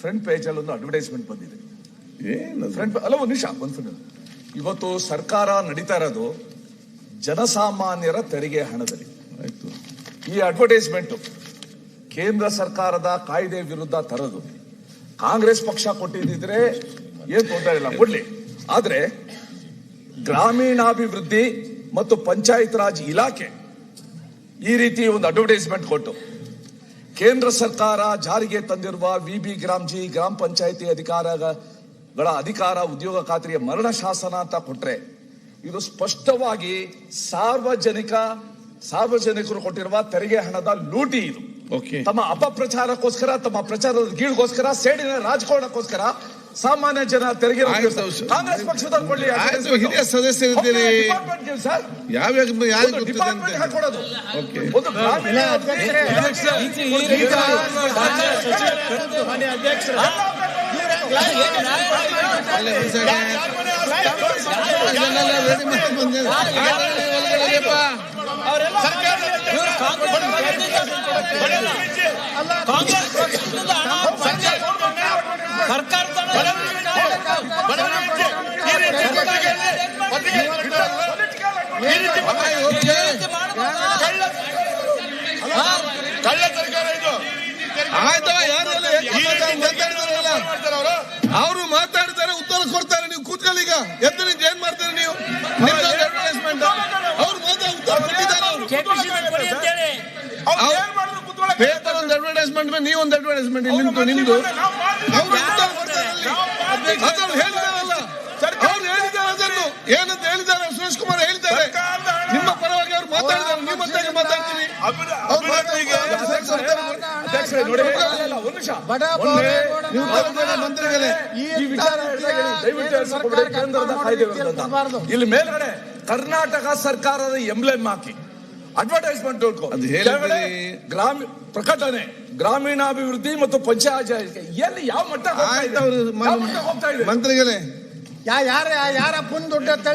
Front page ಅಲ್ಲಿ ಒಂದು advertisement ಬಂದಿದೆ. ಏನು ಫ್ರಂಟ್ ಅಲ್ಲ ಒಂದು ನಿಮಿಷ ಒಂದು ಫ್ರೆಂಡ್ ಇವತ್ತು ಸರ್ಕಾರ ನಡೀತಾ ಇರೋದು ಜನಸಾಮಾನ್ಯರ ತೆರಿಗೆ ಹಣದಲ್ಲಿ. ಆಯ್ತು. ಈ ಅಡ್ವರ್ಟೈಸ್ಮೆಂಟ್ ಕೇಂದ್ರ ಸರ್ಕಾರದ ಕಾಯ್ದೆ ವಿರುದ್ಧ ತರದು ಕಾಂಗ್ರೆಸ್ ಪಕ್ಷ ಕೊಟ್ಟಿದ್ದಿದ್ರೆ ಏನ್ ತೊಂದರೆ ಇಲ್ಲ ಕೊಡ್ಲಿ. ಆದ್ರೆ ಗ್ರಾಮೀಣಾಭಿವೃದ್ಧಿ ಮತ್ತು ಪಂಚಾಯತ್ ರಾಜ್ ಇಲಾಖೆ ಈ ರೀತಿ ಒಂದು ಅಡ್ವರ್ಟೈಸ್ಮೆಂಟ್ ಕೊಟ್ಟು ಕೇಂದ್ರ ಸರ್ಕಾರ ಜಾರಿಗೆ ತಂದಿರುವ ವಿಬಿ ಗ್ರಾಮ್ಜಿ ಗ್ರಾಮ ಪಂಚಾಯಿತಿ ಅಧಿಕಾರಗಳ ಅಧಿಕಾರ ಉದ್ಯೋಗ ಖಾತ್ರಿಯ ಮರಣ ಶಾಸನ ಅಂತ ಕೊಟ್ರೆ ಇದು ಸ್ಪಷ್ಟವಾಗಿ ಸಾರ್ವಜನಿಕ ಸಾರ್ವಜನಿಕರು ಕೊಟ್ಟಿರುವ ತೆರಿಗೆ ಹಣದ ಲೂಟಿ ಇದು. ಓಕೆ ತಮ್ಮ ಅಪಪ್ರಚಾರಕ್ಕೋಸ್ಕರ ತಮ್ಮ ಪ್ರಚಾರದ ಗೀಳ್ಗೋಸ್ಕರ ಸೇಡಿನ ರಾಜಕಾರಣಕ್ಕೋಸ್ಕರ ಸಾಮಾನ್ಯ ಜನ ತೆರಿಗೆ. ಕಾಂಗ್ರೆಸ್ ಪಕ್ಷದವ್ರು ಕೊಡ್ಲಿ ಆಯ್ತು ಹಿರಿಯ ಸದಸ್ಯರಿದ್ದೀರಿ. ಡಿಪಾರ್ಟ್ಮೆಂಟ್ಗೆ ಸರ್. ಯಾವ ಡಿಪಾರ್ಟ್ಮೆಂಟ್ ಹಾಕೊಡೋದು ಒಂದು ಗ್ರಾಮೀಣ ಒಂದ್ second. ಇದನ್ನೆಲ್ಲ ready ಮಾಡಿ ಬಂದೆ. ಆಯ್ತು, ಒಳಗಡೆ ಇರಿಯಪ್ಪ. ಕಾಂಗ್ರೆಸ್ ಪಕ್ಷದಿಂದ ಹಣ ಪಂಚಾಯತ್ ಸರ್ಕಾರದ ಹಣ ಆಯ್ತು, ಓಕೆ. ಆಯ್ತವ ಯಾರೆಲ್ಲ ಮಾತಾಡ್ತಾರಲ್ಲ ಅವರು ಮಾತಾಡ್ತಾರೆ ಉತ್ತರ ಕೊಡ್ತಾರೆ ನೀವು ಕೂತ್ಕೊಳ್ಳಿ ಈಗ ಎದ್ದು ನಿಂತು ಏನ್ ಮಾಡ್ತಾರೆ ನೀವು ನಿಮ್ದೊಂದು ಅಡ್ವರ್ಟೈಸ್ಮೆಂಟ್ ಅವ್ರು ಮಾತಾಡ ಉತ್ತರ ಕೊಟ್ಟಿದ್ದಾರೆ ಅವರು ಕೆಪಿಸಿಸಿ ಕೊಡಿ ಅಂತೇಳಿ ಪೇಪರ್ ಒಂದು ಅಡ್ವರ್ಟೈಸ್ಮೆಂಟ್ ನೀವು ಒಂದು ಅಡ್ವರ್ಟೈಸ್ಮೆಂಟ್ ನಿಂತು ನಿಂದು ಅದನ್ನು ಹೇಳಿದಾರಲ್ಲ ಅವ್ರು ಹೇಳಿದ್ದಾರೆ ಅದನ್ನು ಏನಂತ ಹೇಳಿದ್ದಾರೆ ಸುರೇಶ್ ಕುಮಾರ್ ಹೇಳ್ತಾರೆ ನಿಮ್ಮ ಪರವಾಗಿ ಅವ್ರು ಮಾತಾಡಿದ್ದಾರೆ ನೀವು ಮತ್ತೆ ಮಾತಾಡ್ತೀವಿ. ಇಲ್ಲಿ ಮೇಲ್ಗಡೆ ಕರ್ನಾಟಕ ಸರ್ಕಾರದ ಎಂಬ್ಲೆಮ್ ಹಾಕಿ ಅಡ್ವರ್ಟೈಸ್ಮೆಂಟ್ ಅದು ಹೇಳಿದ್ರಿ. ಗ್ರಾಮೀಣ ಪ್ರಕಟಣೆ ಗ್ರಾಮೀಣಾಭಿವೃದ್ಧಿ ಮತ್ತು ಪಂಚಾಯತ್ ಎಲ್ಲಿ ಯಾವ ಮಟ್ಟ ಹೋಗ್ತಾ ಇದೆ? ಮಂತ್ರಿಗಳೇ. ಯಾ ಯಾರ ಯಾರ ಪುನ್ ದುಡ್ಡು ಅಂತ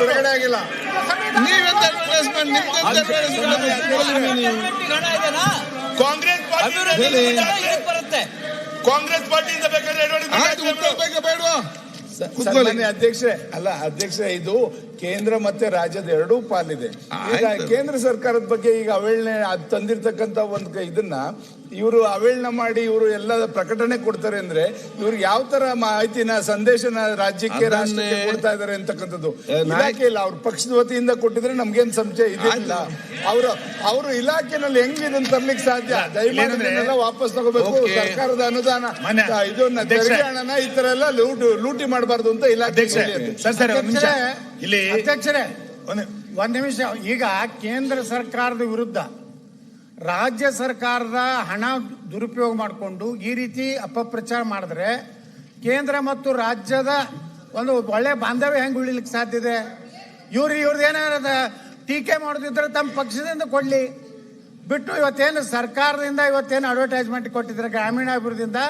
ಬಿಡುಗಡೆ ಆಗಿಲ್ಲ. ನೀವೆಂತ ಕಾಂಗ್ರೆಸ್ ಪಾರ್ಟಿ ಬರುತ್ತೆ. ಕಾಂಗ್ರೆಸ್ ಪಾರ್ಟಿಯಿಂದ ಬೇಕಾದ್ರೆ ಕೂತ್ಕೊಳ್ಳಿ. ಅಲ್ಲ ಅಧ್ಯಕ್ಷೆ ಇದು ಕೇಂದ್ರ ಮತ್ತೆ ರಾಜ್ಯದ ಎರಡೂ ಪಾಲಿದೆ. ಈಗ ಕೇಂದ್ರ ಸರ್ಕಾರದ ಬಗ್ಗೆ ಈಗ ಅವೇಳನೆ ಅದ್ ತಂದಿರ್ತಕ್ಕಂತ ಒಂದು ಕ- ಇದನ್ನ ಇವರು ಅವೇಳನ ಮಾಡಿ ಇವರು ಎಲ್ಲ ಪ್ರಕಟಣೆ ಕೊಡ್ತಾರೆ ಅಂದ್ರೆ ಇವ್ರು ಯಾವ ತರ ಮಾಹಿತಿನ ಸಂದೇಶನ ರಾಜ್ಯಕ್ಕೆ ರಾಷ್ಟ್ರಕ್ಕೆ ಕೊಡ್ತಾ ಇದಾರೆ ಅಂತಕ್ಕಂಥದ್ದು. ಇಲಾಖೆ ಇಲ್ಲ ಅವ್ರ ಪಕ್ಷದ ವತಿಯಿಂದ ಕೊಟ್ಟಿದ್ರೆ ನಮ್ಗೇನ್ ಸಂಶಯ ಇದಿಲ್ಲ ಅವರು ಅವರು ಇಲಾಖೆನಲ್ಲಿ ಹೆಂಗ್ ಇದನ್ನ ತರ್ಲಿಕ್ಕೆ ಸಾಧ್ಯ? ದಯಮಾಡಿ ವಾಪಸ್ ತಗೋಬೇಕು. ಸರ್ಕಾರದ ಅನುದಾನ ಇದನ್ನ. ತೆರಿಗೆ ಹಣನ ಈ ತರ ಎಲ್ಲ ಲೂಟಿ ಲೂಟಿ ಮಾಡಬಾರ್ದು ಅಂತ ಇಲಾಖೆ ಒಂದ್ ಇಲ್ಲಿ ಅಧ್ಯಕ್ಷರೇ ಒಂದು ಒಂದ್ ನಿಮಿಷ. ಈಗ ಕೇಂದ್ರ ಸರ್ಕಾರದ ವಿರುದ್ಧ ರಾಜ್ಯ ಸರ್ಕಾರದ ಹಣ ದುರುಪಯೋಗ ಮಾಡಿಕೊಂಡು ಈ ರೀತಿ ಅಪಪ್ರಚಾರ ಮಾಡಿದ್ರೆ ಕೇಂದ್ರ ಮತ್ತು ರಾಜ್ಯದ ಒಂದು ಒಳ್ಳೆ ಬಾಂಧವ್ಯ ಹೆಂಗ್ ಉಳಿಲಿಕ್ಕೆ ಸಾಧ್ಯ ಇದೆ? ಇವ್ರು ಇವ್ರದ್ದು ಏನಾರದ ಟೀಕೆ ಮಾಡುದಿದ್ರೆ ತಮ್ಮ ಪಕ್ಷದಿಂದ ಕೊಡ್ಲಿ. ಬಿಟ್ಟು ಇವತ್ತೇನು ಸರ್ಕಾರದಿಂದ ಇವತ್ತೇನು ಅಡ್ವರ್ಟೈಸ್ಮೆಂಟ್ ಕೊಟ್ಟಿದ್ರೆ ಗ್ರಾಮೀಣಾಭಿವೃದ್ಧಿಯಿಂದ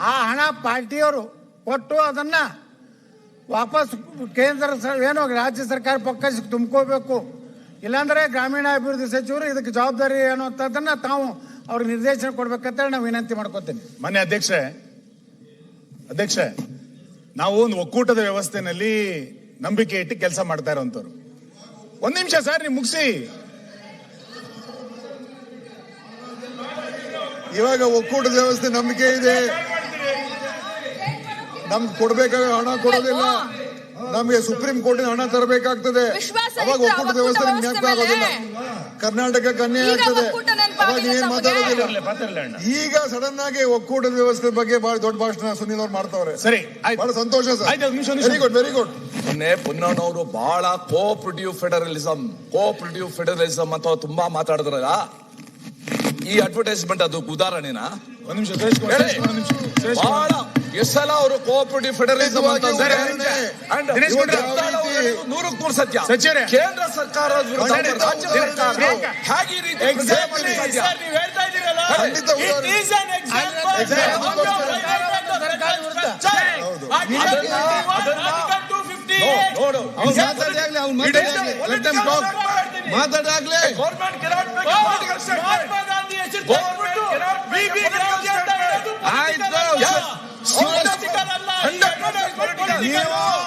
ಆ ಹಣ ಪಾರ್ಟಿಯವರು ಕೊಟ್ಟು ಅದನ್ನ ವಾಪಸ್ ಕೇಂದ್ರ ಏನೋ ಏನು ರಾಜ್ಯ ಸರ್ಕಾರ ಪಕ್ಕಕ್ಕೆ ತುಂಬ್ಕೋಬೇಕು. ಇಲ್ಲಾಂದ್ರೆ ಗ್ರಾಮೀಣಾಭಿವೃದ್ಧಿ ಸಚಿವರು ಇದಕ್ಕೆ ಜವಾಬ್ದಾರಿ ಅನ್ನುವಂಥದ್ದನ್ನ ತಾವು ಅವ್ರಿಗೆ ನಿರ್ದೇಶನ ಕೊಡ್ಬೇಕಂತ ನಾವು ವಿನಂತಿ ಮಾಡ್ಕೋತೀನಿ. ಮನೆ ಅಧ್ಯಕ್ಷ ಅಧ್ಯಕ್ಷ ನಾವು ಒಂದು ಒಕ್ಕೂಟದ ವ್ಯವಸ್ಥೆನಲ್ಲಿ ನಂಬಿಕೆ ಇಟ್ಟು ಕೆಲಸ ಮಾಡ್ತಾ ಇರೋಂಥವ್ರು. ಒಂದ್ ನಿಮಿಷ ಸರ್ ನೀವು ಮುಗಿಸಿ. ಇವಾಗ ಒಕ್ಕೂಟದ ವ್ಯವಸ್ಥೆ ನಂಬಿಕೆ ಇದೆ. ನಮ್ಗೆ ಕೊಡ್ಬೇಕಾಗ ಹಣ ಕೊಡೋದಿಲ್ಲ. ನಮಗೆ ಸುಪ್ರೀಂ ಕೋರ್ಟಿನ ಹಣ ತರಬೇಕಾಗ್ತದೆ. ವಿಶ್ವಾಸ ಅವಾಗ ಒಕ್ಕೂಟ ವ್ಯವಸ್ಥೆ ಜ್ಞಾಪಕ ಆಗೋದಿಲ್ಲ. ಕರ್ನಾಟಕಕ್ಕೆ ಅನ್ಯಾಯ ಈಗ ಆಗ್ತದೆ. ಅವಾಗ ಏನ್ ಮಾತಾಡೋದಿಲ್ಲ. ಈಗ ಸಡನ್ ಆಗಿ ಒಕ್ಕೂಟದ ವ್ಯವಸ್ಥೆ ಬಗ್ಗೆ ಬಹಳ ದೊಡ್ಡ ಭಾಷಣ ಸುನೀಲ್ ಅವ್ರು ಮಾಡ್ತಾವ್ರೆ. ಸರಿ ಆಯ್ತು. ಬಹಳ ಸಂತೋಷ sir. Very good very good ಮೊನ್ನೆ ಪೊನ್ನಣ್ಣವರು ಬಹಳ ಕೋಆಪರೇಟಿವ್ ಫೆಡರಲಿಸಂ ಕೋಆಪರೇಟಿವ್ ಫೆಡರಲಿಸಂ ಅಂತ ತುಂಬಾ ಮಾತಾಡಿದ್ರಲ್ಲ. ಈ ಅಡ್ವರ್ಟೈಸ್ಮೆಂಟ್ ಅದು ಉದಾಹರಣೆನಾ? ಒಂದ್ ನಿಮಿಷ. ಬಹಳ ಎಷ್ಟೆಲ್ಲ ಅವರು ಕೋಆಪರೇಟಿವ್ ಫೆಡರಲಿಸಮ್ ಅಂತ ಖಂಡಿತವಾಗಿಯೂ ಅಂದ್ರೆ ಉದಾಹರಣೆ. And ದಿನೇಶ್ ಇವತ್ತು ಗುಂಡೂರಾವ್ ಎಷ್ಟೆಲ್ಲ ಅವರು ಹೇಳಿದ್ದು ನೂರಕ್ಕೆ ನೂರು ಸತ್ಯ. ಕೇಂದ್ರ ಖಂಡಿತ ರಾಜ್ಯ. ಸರ್ಕಾರ. ಹೇಗೆ ಈ ರೀತಿ ನೀವು ಹೇಳ್ತಾ ಇದ್ದೀರಲ್ಲ? It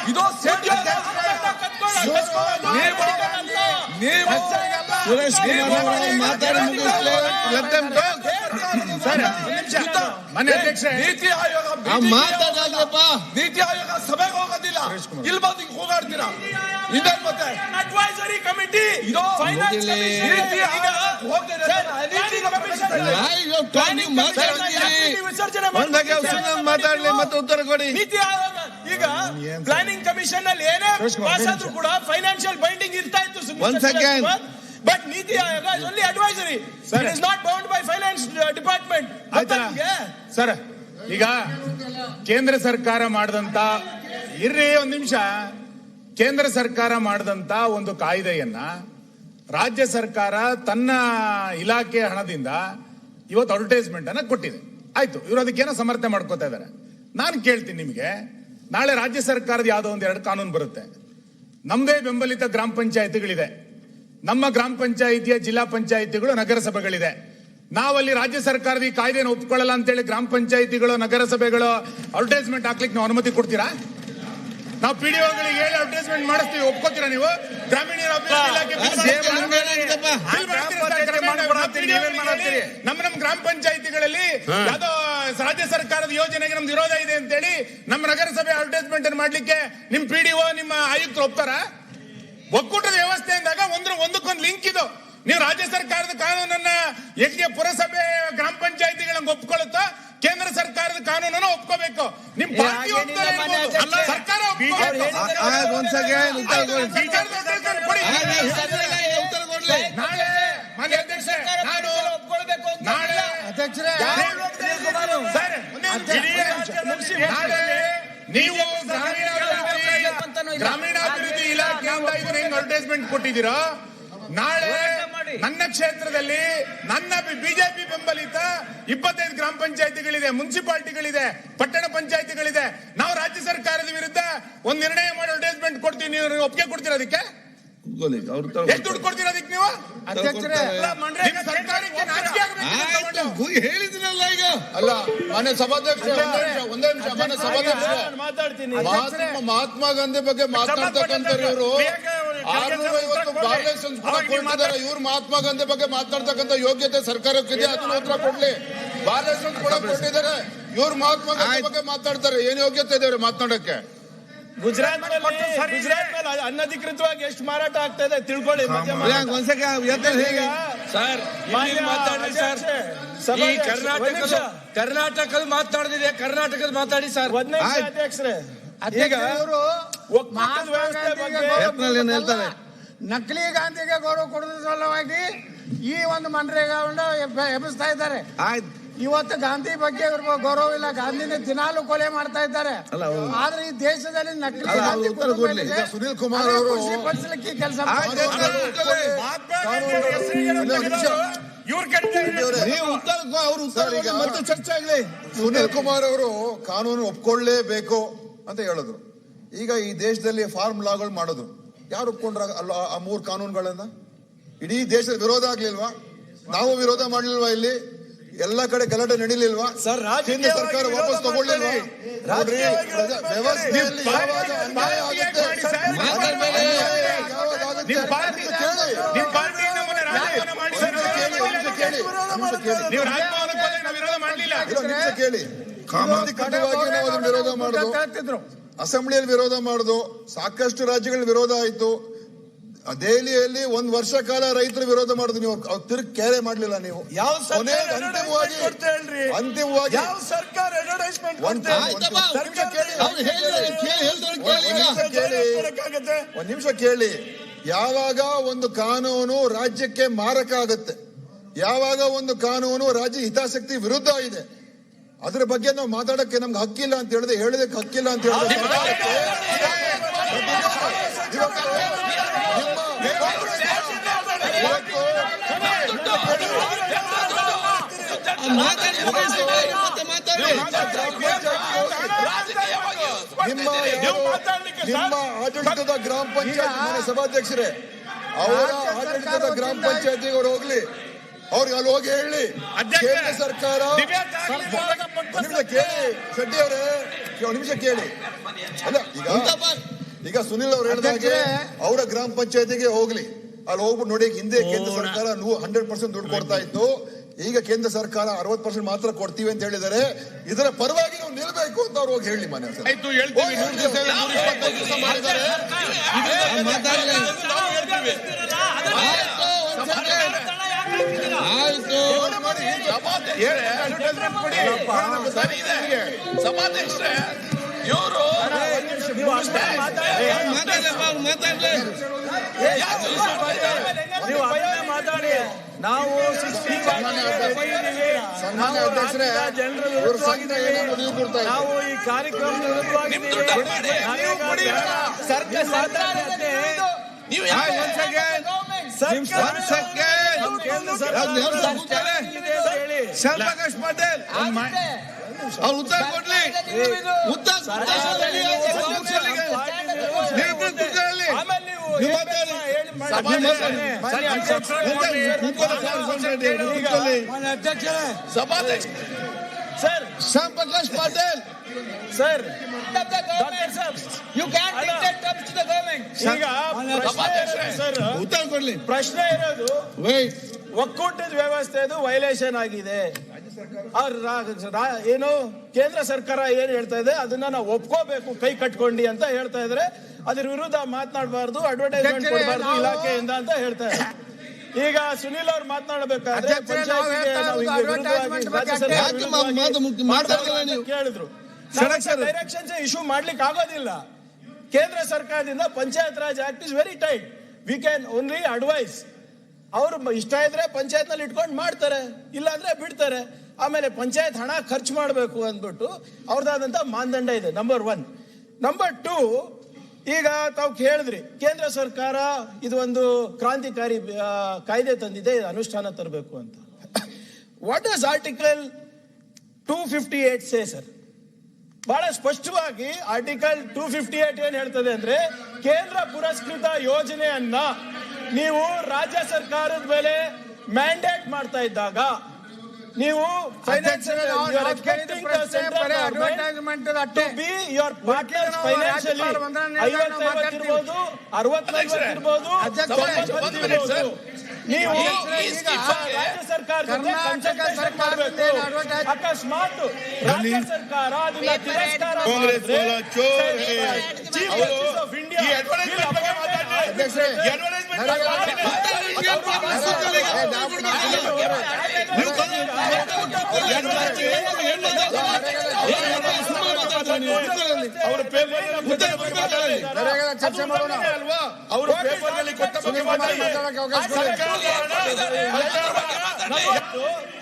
ಇದು ನೀವು- ಸುರೇಶ್ ಕುಮಾರ್ ಅವರು ಮಾತಾಡಿ ಮುಗಿಸ್ಲಿ. ಸರ್ ಮನೆ ಅಧ್ಯಕ್ಷ ನೀತಿ ಆಯೋಗ meeting ನೀತಿ ಆಯೋಗ. ಸಭೆಗೆ ಹೋಗೋದಿಲ್ಲ. ಇಲ್ಲಿ ಬಂದು ಹಿಂಗ್ ಹೋಗಾಡ್ತೀರಾ? ಇದೇನ್ ಮತ್ತೆ. ಅಡ್ವೈಸರಿ ಕಮಿಟಿ ಇದು ನೀತಿ ಆಯೋಗ ವಿಸರ್ಜನೆ ಮಾತಾಡ್ಲಿ ಮತ್ತೆ ಉತ್ತರ ಕೊಡಿ. ನೀತಿ ಆಯೋಗ ಈಗ ಪ್ಲಾನಿಂಗ್ ಕಮಿಷನ್ ಅಲ್ಲಿ ಏನೇ ಪಾಸ್ ಆದ್ರೂ ಕೂಡ ಫೈನಾನ್ಷಿಯಲ್ ಬೈಂಡಿಂಗ್ ಇರ್ತಾ ಇತ್ತು but NITI Aayog only advisory it is not bound by finance department ಆಯ್ತಾ? ಸರ್ ಈಗ ಕೇಂದ್ರ ಸರ್ಕಾರ ಮಾಡಿದಂತ ಇರ್ರಿ ಒಂದ್ ನಿಮಿಷ. ಕೇಂದ್ರ ಸರ್ಕಾರ ಮಾಡಿದಂತ ಒಂದು ಕಾಯ್ದೆಯನ್ನ ರಾಜ್ಯ ಸರ್ಕಾರ ತನ್ನ ಇಲಾಖೆ ಹಣದಿಂದ ಇವತ್ತು ಅಡ್ವರ್ಟೈಸ್ಮೆಂಟ್ ಅನ್ನ ಕೊಟ್ಟಿದೆ. ಆಯ್ತು ಇವರು ಅದಕ್ಕೇನೋ ಸಮರ್ಥನೆ ಮಾಡ್ಕೋತಾ ಇದ್ದಾರೆ. ನಾನು ಕೇಳ್ತೀನಿ ನಿಮಗೆ. ನಾಳೆ ರಾಜ್ಯ ಸರ್ಕಾರದ ಯಾವುದೋ ಒಂದು ಎರಡು ಕಾನೂನು ಬರುತ್ತೆ ನಮ್ಮದೇ ಬೆಂಬಲಿತ ಗ್ರಾಮ ಪಂಚಾಯತಿಗಳಿದೆ ನಮ್ಮ ಗ್ರಾಮ ಪಂಚಾಯಿತಿಯ ಜಿಲ್ಲಾ ಪಂಚಾಯಿತಿಗಳು ನಗರಸಭೆಗಳಿದೆ ನಾವಲ್ಲಿ ರಾಜ್ಯ ಸರ್ಕಾರದ ಈ ಕಾಯ್ದೆನ ಒಪ್ಕೊಳ್ಳಲ್ಲ ಅಂತೇಳಿ ಗ್ರಾಮ ಪಂಚಾಯಿತಿಗಳು ನಗರಸಭೆಗಳು ಅಡ್ವರ್ಟೈಸ್ಮೆಂಟ್ ಹಾಕ್ಲಿಕ್ಕೆ ನಾವು ಅನುಮತಿ ಕೊಡ್ತೀರಾ ನಾವು ಪಿ ಡಿ ಒಗಳಿಗೆ ಹೇಳಿ ಅಡ್ವರ್ಟೈಸ್ಮೆಂಟ್ ಮಾಡಿಸ್ತೀವಿ ಒಪ್ಕೋತೀರಾ ನೀವು ಗ್ರಾಮೀಣ? ನಮ್ಮ ನಮ್ಮ ಗ್ರಾಮ ಪಂಚಾಯಿತಿಗಳಲ್ಲಿ ಯಾವ್ದೋ ರಾಜ್ಯ ಸರ್ಕಾರದ ಯೋಜನೆಗೆ ನಮ್ದು ವಿರೋಧ ಇದೆ ಅಂತ ಹೇಳಿ ನಮ್ಮ ನಗರಸಭೆ ಅಡ್ವರ್ಟೈಸ್ಮೆಂಟ್ ಅನ್ನು ಮಾಡ್ಲಿಕ್ಕೆ ನಿಮ್ ಪಿ ಡಿ ಒ ನಿಮ್ಮ ಆಯುಕ್ತರು ಒಪ್ತಾರ? ಒಕ್ಕೂಟದ ವ್ಯವಸ್ಥೆ ಅಂದಾಗ ಒಂದ್ರ ಒಂದಕ್ಕೊಂದು ಲಿಂಕ್ ಇದು. ನೀವು ರಾಜ್ಯ ಸರ್ಕಾರದ ಕಾನೂನನ್ನ ಎಲ್ಲಿಯ ಪುರಸಭೆ ಗ್ರಾಮ ಪಂಚಾಯತಿಗಳ ಒಪ್ಕೊಳ್ಳುತ್ತೋ ಕೇಂದ್ರ ಸರ್ಕಾರದ ಕಾನೂನನ್ನ ಒಪ್ಕೋಬೇಕು. ನಿಮ್ ಪಾರ್ಟಿ ಸರ್ಕಾರ ನಾಳೆ ಮಾನ್ಯ ಅಧ್ಯಕ್ಷ ನಾನು ನಾಳೆ ಅಧ್ಯಕ್ಷರೇ ನೀವು ಗ್ರಾಮೀಣಾಭಿವೃದ್ಧಿ ಗ್ರಾಮೀಣಾಭಿವೃದ್ಧಿ ಇಲಾಖೆಯಿಂದ ಇದನ್ನ ಹೆಂಗ್ ಅಡ್ವರ್ಟೈಸ್ಮೆಂಟ್ ಕೊಟ್ಟಿದ್ದೀರಾ ನಾಳೆ ನನ್ನ ಕ್ಷೇತ್ರದಲ್ಲಿ ನನ್ನ ಬಿಜೆಪಿ ಬೆಂಬಲಿತ ಇಪ್ಪತ್ತೈದು ಗ್ರಾಮ ಪಂಚಾಯತಿಗಳಿದೆ ಮುನ್ಸಿಪಾಲಿಟಿಗಳಿದೆ ಪಟ್ಟಣ ಪಂಚಾಯತಿಗಳಿದೆ. ನಾವು ರಾಜ್ಯ ಸರ್ಕಾರದ ವಿರುದ್ಧ ಒಂದು ನಿರ್ಣಯ ಮಾಡಿ ಅಡ್ವರ್ಟೈಸ್ಮೆಂಟ್ ಕೊಡ್ತೀವಿ ನೀವು ಒಪ್ಪಿಗೆ ಕೊಡ್ತೀರಾ ಅದಕ್ಕೆ? ಕೂತ್ಕೊಳ್ಳಿ, ಅವ್ರು ದುಡ್ಡು ಕೊಡ್ತೀರಾ. ಅದಕ್ಕೆ ನೀವು? ಅಧ್ಯಕ್ಷರೇ ನಿಮ್ಮ ಸರ್ಕಾರಕ್ಕೆ ನಾಚಿಕೆ ಆಗ್ಬೇಕು ಅಂತ ತಗೊಂಡು. ಹೇಳಿದ್ರಲ್ಲ ಈಗ. ಅಲ್ಲ ಮಾನ್ಯ ಸಭಾಧ್ಯಕ್ಷ ಒಂದೇ ನಿಮಿಷ ಒಂದೇ ನಿಮಿಷ ಮಾನ್ಯ ಸಭಾಧ್ಯಕ್ಷ ಮಾತಾಡ್ತೀನಿ. ಮಹಾತ್ಮ ಮಹಾತ್ಮ ಗಾಂಧಿ ಬಗ್ಗೆ ಮಾತನಾಡ್ತಕ್ಕಂಥ ಇವರು. ಆರ್ನೂರ ಐವತ್ತು ಬಾರ್ಲೇಷನ್ಸ್ ಕೂಡ ಕೊಟ್ಟಿದ್ದಾರೆ ಇವ್ರು ಮಹಾತ್ಮ ಗಾಂಧಿ ಬಗ್ಗೆ ಮಾತಾಡ್ತಕ್ಕಂಥ ಯೋಗ್ಯತೆ ಸರ್ಕಾರಕ್ಕಿದೆ ಅದನ್ನ ಉತ್ತರ ಕೊಡ್ಲಿ. ಬಾರ್ಲೇಷನ್ಸ್ ಕೂಡ ಕೊಟ್ಟಿದ್ದಾರೆ. ಇವ್ರು ಮಹಾತ್ಮ ಗಾಂಧಿ ಬಗ್ಗೆ ಮಾತಾಡ್ತಾರೆ. ಏನ್ ಯೋಗ್ಯತೆ ಇದೆ ಅವ್ರಿಗೆ ಮಾತನಾಡಕ್ಕೆ ಗುಜರಾತ್ ಗುಜರಾತ್ ಮೇಲೆ ಅನಧಿಕೃತವಾಗಿ ಎಷ್ಟು ಮಾರಾಟ ಆಗ್ತಾ ಇದೆ ತಿಳ್ಕೊಳ್ಳಿ ಸರ್ ಕರ್ನಾಟಕ ಮಾತಾಡಿ ಸರ್. ಈ ಕರ್ನಾಟಕದ. ಕರ್ನಾಟಕದ ಮಾತಾಡಿದಿದೆ ಕರ್ನಾಟಕದ ಮಾತಾಡಿ ಸರ್. ಅಧ್ಯಕ್ಷರೇ. ಈಗ ಒಕ್ಕೂಟದ ವ್ಯವಸ್ಥೆ ಬಗ್ಗೆ ಯತ್ನಾಳ್ ಏನ್ ಹೇಳ್ತಾರೆ ನಕಲಿ ಗಾಂಧಿಗೆ ಗೌರವ ಕೊಡೋದ್ರ ಸಲುವಾಗಿ ಈ ಒಂದು ಮನ್ರೇಗಾವನ್ನ ಎಬ್ಬ- ಎಬ್ಬಿಸ್ತಾ ಇದ್ದಾರೆ. ಆಯ್ತು. ಇವತ್ತು ಗಾಂಧಿ ಬಗ್ಗೆ ಇವ್ರಿಗೆ ಗೌರವ ಇಲ್ಲ. ಗಾಂಧಿನ ದಿನಾಲು ಕೊಲೆ ಮಾಡ್ತಾ ಇದ್ದಾರೆ. ಆದ್ರೆ ಈ ದೇಶದಲ್ಲಿ ನಕಲಿ ಗಾಂಧಿ ಕುಟುಂಬ ಸುನೀಲ್ ಕುಮಾರ್ ಅವರು- ಖುಷಿ ಪಡಿಸ್ಲಿಕ್ಕೆ ಕೆಲಸ ಮತ್ತೆ ಚರ್ಚೆ ಆಗ್ಲಿ. ಸುನೀಲ್ ಕುಮಾರ್ ಅವರು ಕಾನೂನು ಒಪ್ಕೊಳ್ಳೇಬೇಕು ಅಂತ ಹೇಳಿದ್ರು. ಈಗ ಈ ದೇಶದಲ್ಲಿ ಫಾರ್ಮ್ ಲಾಗಳು ಮಾಡೋದು. ಯಾರು ಒಪ್ಕೊಂಡ್ರ ಅಲ್ಲ ಆ ಮೂರು ಕಾನೂನುಗಳನ್ನ? ಇಡೀ ದೇಶದ ವಿರೋಧ ಆಗ್ಲಿಲ್ವಾ? ನಾವು ವಿರೋಧ ಮಾಡ್ಲಿಲ್ವಾ ಇಲ್ಲಿ? ಎಲ್ಲ ಕಡೆ ಗಲಾಟೆ ನಡೀಲಿಲ್ವಾ? ಸರ್, ಕೇಂದ್ರ ಸರ್ಕಾರ ವಾಪಸ್ ತಗೊಳ್ಳಿಲ್ವಾ. ನೋಡ್ರಿ ವ್ಯವಸ್ಥೆಯಲ್ಲಿ ಯಾವಾಗ ಅನ್ಯಾಯ ಆಗುತ್ತೆ. ಯಾವಾಗ ಆಗುತ್ತೆ? ನಿಮ್ ಪಾರ್ಟಿ ಕೇಳಿ. ನೀವು ವಿರೋಧ ಅದನ್ನ ಮಾಡುದು. ಅಸೆಂಬ್ಲಿಯಲ್ಲಿ ವಿರೋಧ ಮಾಡುದು. ಸಾಕಷ್ಟು ರಾಜ್ಯಗಳಲ್ಲಿ ವಿರೋಧ ಆಯ್ತು. ದೆಹಲಿಯಲ್ಲಿ ಒಂದ್ ವರ್ಷ ಕಾಲ ರೈತರು ವಿರೋಧ ಮಾಡುದು ನೀವು ತಿರುಗಿ ಕೇರೆ ಮಾಡ್ಲಿಲ್ಲ ನೀವು. ಯಾವ ಅಂತಿಮವಾಗಿ ಯಾವ ಸರ್ಕಾರ ಅಡ್ವರ್ಟೈಸ್ಮೆಂಟ್ ಒಂದ್ ನಿಮಿಷ ಕೇಳಿ. ಯಾವಾಗ ಒಂದು ಕಾನೂನು ರಾಜ್ಯಕ್ಕೆ ಮಾರಕ ಆಗುತ್ತೆ? ಯಾವಾಗ ಒಂದು ಕಾನೂನು ರಾಜ್ಯ ಹಿತಾಸಕ್ತಿ ವಿರುದ್ಧ ಇದೆ? ಅದ್ರ ಬಗ್ಗೆ ನಾವು ಮಾತಾಡಕ್ಕೆ ನಮ್ಗೆ ಹಕ್ಕಿಲ್ಲ ಅಂತ ಹೇಳಿದೆ ಹೇಳೋದಕ್ಕೆ ಹಕ್ಕಿಲ್ಲ ಅಂತ ಹೇಳಿದ್ರೆ ಸರ್ಕಾರಕ್ಕೆ ಇವತ್ತು ನಿಮ್ಮ ಇವತ್ತು ನಿಮ್ಮ ನಿಮ್ಮ ಆಡಳಿತದ ಗ್ರಾಮ ಪಂಚಾಯತ್ ಮಾನ್ಯ ಸಭಾಧ್ಯಕ್ಷರೇ ಅವರ ಆಡಳಿತದ ಗ್ರಾಮ ಪಂಚಾಯತಿಗೆ ಅವ್ರು ಹೋಗ್ಲಿ. ಅವ್ರಿಗೆ ಅಲ್ಲಿ ಹೋಗಿ ಹೇಳಿ. ಕೇಂದ್ರ ಸರ್ಕಾರ ನಿಮಿಷ ಕೇಳಿ. ಶೆಟ್ಟಿ ಅವರೇ ಒಂದ್ ನಿಮಿಷ ಕೇಳಿ. ಅಲ್ಲ ಈಗ ಈಗ ಸುನಿಲ್ ಅವ್ರು ಹೇಳಿದಾಗೆ ಅವರ ಗ್ರಾಮ ಪಂಚಾಯತಿಗೆ ಹೋಗ್ಲಿ. ಅಲ್ಲಿ ಹೋಗ್ಬಿಟ್ಟು ನೋಡಿ ಹಿಂದೆ ಕೇಂದ್ರ ಸರ್ಕಾರ ಹಂಡ್ರೆಡ್ ಪರ್ಸೆಂಟ್ ದುಡ್ಡು ಕೊಡ್ತಾ ಇತ್ತು. ಈಗ ಕೇಂದ್ರ ಸರ್ಕಾರ ಅರವತ್ ಪರ್ಸೆಂಟ್ ಮಾತ್ರ ಕೊಡ್ತೀವಿ ಅಂತ ಹೇಳಿದರೆ ಇದರ ಪರವಾಗಿ ನಾವು ನಿಲ್ಬೇಕು ಅಂತ ಅವ್ರು ಹೋಗಿ ಹೇಳಿ ಮನೆ ಮಾತಾಡಲಿ? ಆಯ್ತು ಸಭಾಧ್ಯಕ್ಷರೇ ಮಾತಾಡಿ ನಾವು ಸನ್ಮಾನ್ಯ ಅಧ್ಯಕ್ಷರೇ ಇವರು ಸಂಘ ಏನೋ ನೀವು ಕೊಡ್ತಾ ನಾವು ಈ ಕಾರ್ಯಕ್ರಮದ ನೀವು ಶಾಂತಪ್ರಕಾಶ್ ಪಾಟೀಲ್ ಅವ್ರು ಉತ್ತರ ಕೊಡ್ಲಿ ಉತ್ತರ ನೀವು ಕೂತ್ಕೊಳ್ಳಿ. ನೀವು ಮಾತಾಡಿ. ಸಭಾಧ್ಯಕ್ಷ sir Shyam Prakash Patil sir You can't dictate terms to the government. ಈಗ ಪ್ರಶ್ನೆ ಇರೋದು ಸರ್ ಉತ್ತರ ಕೊಡ್ಲಿ ಪ್ರಶ್ನೆ ಇರೋದು ವೈಟ್ ಒಕ್ಕೂಟದ ವ್ಯವಸ್ಥೆದು ವೈಲೇಷನ್ ಆಗಿದೆ ಅವ್ರ್ ರಾ- ರಾ- ಏನು ಕೇಂದ್ರ ಸರ್ಕಾರ ಏನ್ ಹೇಳ್ತಾ ಇದೆ ಅದನ್ನ ನಾವು ಒಪ್ಕೋಬೇಕು ಕೈ ಕಟ್ಕೊಂಡಿ ಅಂತ ಹೇಳ್ತಾ ಇದ್ರೆ ಅದ್ರ ವಿರುದ್ಧ ಮಾತನಾಡಬಾರ್ದು ಅಡ್ವರ್ಟೈಸ್ಮೆಂಟ್ ಕೊಡಬಾರ್ದು ಇಲಾಖೆಯಿಂದ ಅಂತ ಹೇಳ್ತಾ ಇದ್ದಾರೆ. ಈಗ ಸುನಿಲ್ ಅವ್ರು ಮಾತನಾಡಬೇಕಾದ್ರೆ? ಕೇಳಿದ್ರು. ಡೈರೆಕ್ಷನ್ಸ್ ಇಶ್ಯೂ ಮಾಡ್ಲಿಕ್ಕೆ ಆಗೋದಿಲ್ಲ. ಕೇಂದ್ರ ಸರ್ಕಾರದಿಂದ panchayat raj act is very tight we can only advise ಅವ್ರು ಇಷ್ಟ ಇದ್ರೆ ಪಂಚಾಯತ್ನಲ್ಲಿ ಇಟ್ಕೊಂಡು ಮಾಡ್ತಾರೆ ಇಲ್ಲಾಂದ್ರೆ ಬಿಡ್ತಾರೆ. ಆಮೇಲೆ ಪಂಚಾಯತ್ ಹಣ ಖರ್ಚು ಮಾಡಬೇಕು ಅಂದ್ಬಿಟ್ಟು ಅವ್ರದ್ದಾದಂಥ ಮಾನದಂಡ ಇದೆ ನಂಬರ್ ಒನ್ ನಂಬರ್ ಟೂ ಈಗ ತಾವು ಕೇಳಿದ್ರಿ, ಕೇಂದ್ರ ಸರ್ಕಾರ ಇದು ಒಂದು ಕ್ರಾಂತಿಕಾರಿ ಕಾಯ್ದೆ ತಂದಿದೆ ಅನುಷ್ಠಾನ ತರಬೇಕು ಅಂತ. What is article two fifty eight say sir ಬಹಳ ಸ್ಪಷ್ಟವಾಗಿ ಆರ್ಟಿಕಲ್ ಟೂ ಫಿಫ್ಟಿ ಏಟ್ ಏನ್ ಹೇಳ್ತದೆ ಅಂದ್ರೆ, ಕೇಂದ್ರ ಪುರಸ್ಕೃತ ಯೋಜನೆಯನ್ನ ನೀವು ರಾಜ್ಯ ಸರ್ಕಾರದ ಮೇಲೆ ಮ್ಯಾಂಡೇಟ್ ಮಾಡ್ತಾ ಇದ್ದಾಗ ನೀವು ಫೈನಾನ್ಷಿಯಲ್ ಅಷ್ಟೇ. ಬಿ ಯುವರ್ ಪಾರ್ಟ್ನರ್ ಫೈನಾನ್ಷಿಯಲಿ ನಾವು ಇರ್ಬೋದು ಇರ್ಬೋದು ರಾಜ್ಯ ಸರ್ಕಾರ ಕರ್ನಾಟಕ ಸರ್ಕಾರ ಅಕಸ್ಮಾತ್ ರಾಜ್ಯ ಸರ್ಕಾರ ಅದನ್ನ ತಿರಸ್ಕಾರ ಚೀಫ್ ಮಾಡಿದ್ರೆ ಆಫ್ ಚೋರ್. ಹೇ. ಪೇಪರ್ ಚರ್ಚೆ ಮಾಡೋಣ.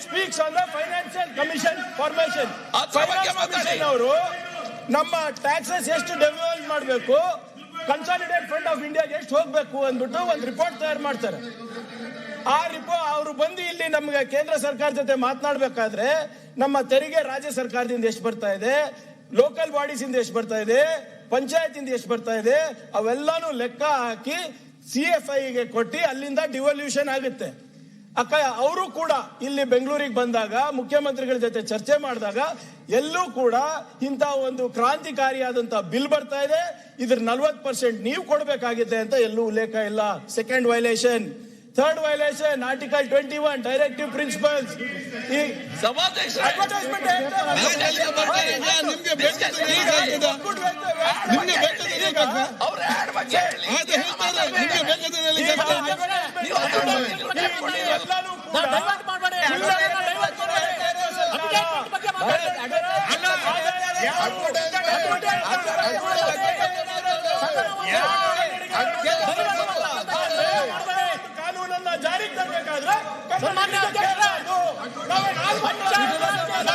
Speaks on the financial commission formation ಅವರು ನಮ್ಮ ಟ್ಯಾಕ್ಸಸ್ ಎಷ್ಟು ಡೆವಲಪ್ ಮಾಡಬೇಕು ಕನ್ಸಾಲಿಡೇಟ್ ಫಂಡ್ ಆಫ್ ಇಂಡಿಯಾಗೆ ಎಷ್ಟು ಹೋಗ್ಬೇಕು ಅಂದ್ಬಿಟ್ಟು ಒಂದು ರಿಪೋರ್ಟ್ ತಯಾರು ಮಾಡ್ತಾರೆ. ಆ ರಿಪೋರ್ಟ್ ಅವರು ಬಂದು ಇಲ್ಲಿ ನಮ್ಗೆ ಕೇಂದ್ರ ಸರ್ಕಾರ ಜೊತೆ ಮಾತನಾಡ್ಬೇಕಾದ್ರೆ ನಮ್ಮ ತೆರಿಗೆ ರಾಜ್ಯ ಸರ್ಕಾರದಿಂದ ಎಷ್ಟು ಬರ್ತಾ ಇದೆ ಲೋಕಲ್ ಬಾಡೀಸ್ ಇಂದ ಎಷ್ಟು ಬರ್ತಾ ಇದೆ ಪಂಚಾಯತ್ ಇಂದ ಎಷ್ಟು ಬರ್ತಾ ಇದೆ, ಅವೆಲ್ಲಾನು ಲೆಕ್ಕ ಹಾಕಿ ಸಿ ಎಫ್ ಐಗೆ ಕೊಟ್ಟು ಅಲ್ಲಿಂದ ಡಿವಲ್ಯೂಷನ್ ಆಗುತ್ತೆ. ಅಕ್ಕ ಅವರು ಕೂಡ ಇಲ್ಲಿ ಬೆಂಗಳೂರಿಗೆ ಬಂದಾಗ, ಮುಖ್ಯಮಂತ್ರಿಗಳ ಜೊತೆ ಚರ್ಚೆ ಮಾಡಿದಾಗ ಎಲ್ಲೂ ಕೂಡ ಇಂಥ ಒಂದು ಕ್ರಾಂತಿಕಾರಿಯಾದಂತ ಬಿಲ್ ಬರ್ತಾ ಇದೆ. ಇದ್ರ ನಲ್ವತ್ ಪರ್ಸೆಂಟ್ ನೀವು ಕೊಡಬೇಕಾಗಿದೆ ಅಂತ ಎಲ್ಲೂ ಉಲ್ಲೇಖ ಇಲ್ಲ. Second violation third violation article twenty one directive principles ಈ ಅಡ್ವರ್ಟೈಸ್ಮೆಂಟ್ ನಿಮ್ಗೆ ನಿಮ್ಗೆ ಬೇಕಾದ್ರೆ ಅದು ಹೇಳ್ತಾರೆ ನಿಮ್ಗೆ ಬೇಕಾದ್ರೆ ಎಲ್ಲಾನು ಕೂಡ ಕಾನೂನನ್ನ ಜಾರಿಗೆ ತರಬೇಕಾದ್ರೆ ಮಾತಾಡಿ ಇಲಾಖೆ ವತಿಯಿಂದ ಸರ್ಕಾರ ಹಣ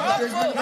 ದುರುಪಯೋಗ ಇದ್ರ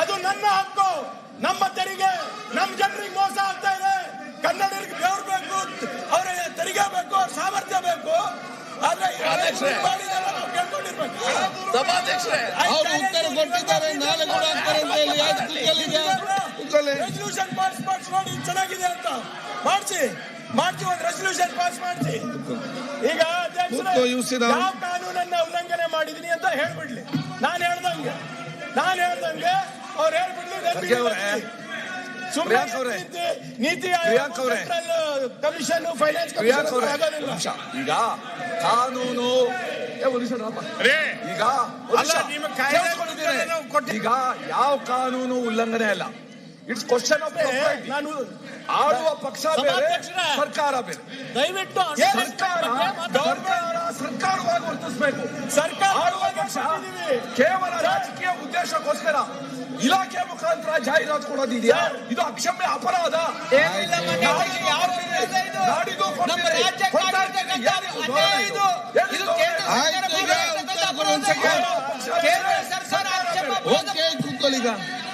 ಅದು ನನ್ನ ಹಕ್ಕು. ನಮ್ಮ ತೆರಿಗೆ ನಮ್ಮ ಜನರಿಗೆ ಮೋಸ ಆಗ್ತಾ ಇದೆ. ಬೇಕು ಸಾಮರ್ಥ್ಯ ಬೇಕು. ಕೇಳ್ಕೊಂಡಿರ್ಬೇಕು. ಅವ್ರು ಉತ್ತರ ಕೊಟ್ಟಿದ್ದಾರೆ ನಾಳೆ ಕೂಡ ರೆಸಲ್ಯೂಷನ್ ಪಾಸ್ ಮಾಡಿಸಿ ನೋಡಿ ಚೆನ್ನಾಗಿದೆ ಅಂತ. ಮಾಡಿಸಿ. ಮಾಡಿಸಿ ಒಂದು ರೆಸಲ್ಯೂಷನ್ ಪಾಸ್ ಮಾಡಿಸಿ. ಈಗ. ಯಾವ ಕಾನೂನನ್ನ ಉಲ್ಲಂಘನೆ ಮಾಡಿದೀನಿ ಅಂತ ಹೇಳ್ಬಿಡ್ಲಿ. ನಾನು ಹೇಳ್ದಂಗೆ. ನಾನು ಹೇಳ್ದಂಗೆ ಅವ್ರು ಹೇಳ್ಬಿಡ್ಲಿ ಪ್ರಿಯಾಂಕ್ ಅವರೇ, ನೀತಿ ಪ್ರಿಯಾಂಕ್ ಅವರೇ, ಕಮಿಷನ್ ಫೈನಾನ್ಸ್ ಪ್ರಿಯಾಂಕ್ ಅವರೇ, ಈಗ ಕಾನೂನು ಈಗ. ಈಗ ಯಾವ ಕಾನೂನು ಉಲ್ಲಂಘನೆ ಅಲ್ಲ. ಇಟ್ಸ್ ಕ್ವಶನ್ ಆಫ್ ನಾನು ಆಳುವ ಪಕ್ಷ ಬೇರೆ ಸರ್ಕಾರ ಬೇರೆ. ದಯವಿಟ್ಟು ಸರ್ಕಾರ ಸರ್ಕಾರ ಸರ್ಕಾರವಾಗಿ ವರ್ತಿಸಬೇಕು. ಸರ್ಕಾರ ಆಡುವ ಪಕ್ಷ ಕೇವಲ ರಾಜಕೀಯ ಉದ್ದೇಶಕ್ಕೋಸ್ಕರ ಇಲಾಖೆ ಮುಖಾಂತರ ಜಾಹೀರಾತು ಕೊಡೋದಿದೆಯಾ? ಇದು ಅಕ್ಷಮ್ಯ ಅಪರಾಧ. ನಾಡಿದ್ದು ಕೊಡ್ತೀರಿ.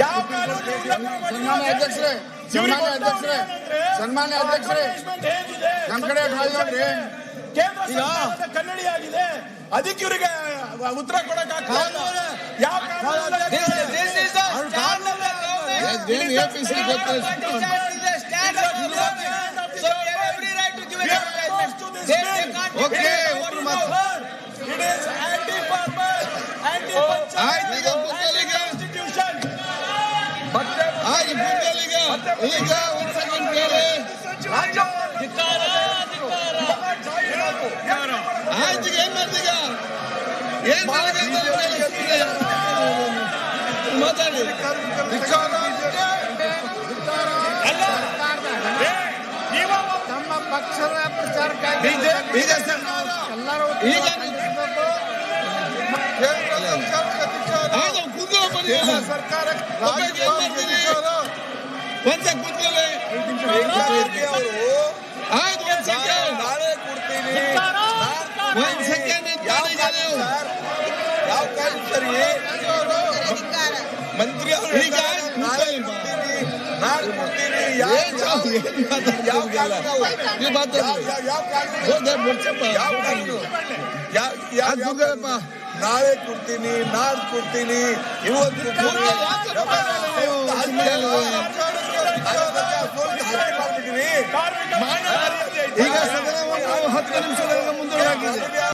ಯಾವ ಕಾನೂನು ಉಲ್ಲಂಘನೆ ಮಾಡಿ- ಸನ್ಮಾನ್ಯ ಅಧ್ಯಕ್ಷರೇ ಸನ್ಮಾನ್ಯ ಅಧ್ಯಕ್ಷರೇ ಸನ್ಮಾನ್ಯ ಅಧ್ಯಕ್ಷರೇ Punishment ಹೇಗಿದೆ? ನಮ್ ಕಡೆ ಬಾಯಿ ನೋಡ್ರಿ. ಕೇಂದ್ರ ಸರ್ಕಾರದ ಕನ್ನಡಿ ಆಗಿದೆ ಅದಕ್ಕೆ ಇವರಿಗೆ ಉತ್ತರ ಕೊಡಕ್ ಆಗ್ತಾ ಇಲ್ಲ. ಯಾವ ಕಾನೂನು ಉಲ್ಲಂಘನೆ? ಏನು ಎ ಪಿ ಸಿ ಗೊತ್ತಿಲ್ಲ ಓಕೆ ಒಬ್ರು ಮಾತು ಆಯ್ತು ಈಗ ಒಂದ್ ಸೆಕೆಂಡ್ ಜಾಹೀರಾತು. ಆಯ್ತು ಏನ್ ಮಾಡ್ತೀಗ ಏನ್. ಮಾತಾಡಿ ನಮ್ಮ ಪಕ್ಷದ ಪ್ರಚಾರಕ್ಕಾಗಿ ಈಗ ಸರ್ ಎಲ್ಲರೂ ಈಗ ಆಯ್ತು ಕೂತ್ಕೊಳ್ಳೋ ಬನ್ನಿ ಎಲ್ಲ. ಒಬ್ಬರಿಗೆ ಏನ್ ಮಾಡ್ತೀರಿ ಒಂದ್ ಸೆಕ್ ಕೂತ್ಕೊಳ್ಳಿ. ಆಯ್ತು ಒಂದ್ ಸೆಕೆಂಡ್. ನಾಳೆ ಕೊಡ್ತೀನಿ. ಒಂದ್ ಯಾವ ಸರಿ? ಮಂತ್ರಿ ಅವರು ಈಗ ನಾಳೆ ಕೊಡ್ತೀನಿ ನಾಳೆ ಕೊಡ್ತೀನಿ. ಯಾವ ಮಾತಾಡಿ ಯಾವ ಕೂತ್ಕೊಳ್ಳಪ್ಪ? ನಾಳೆ ಕೊಡ್ತೀನಿ ನಾಳೆ ಕೊಡ್ತೀನಿ. ಇವತ್ತು ಈಗ ಸದನವನ್ನು ಹತ್ತು ನಿಮಿಷದೊಳಗೆ ಮುಂದೂಡಲಾಗಿದೆ.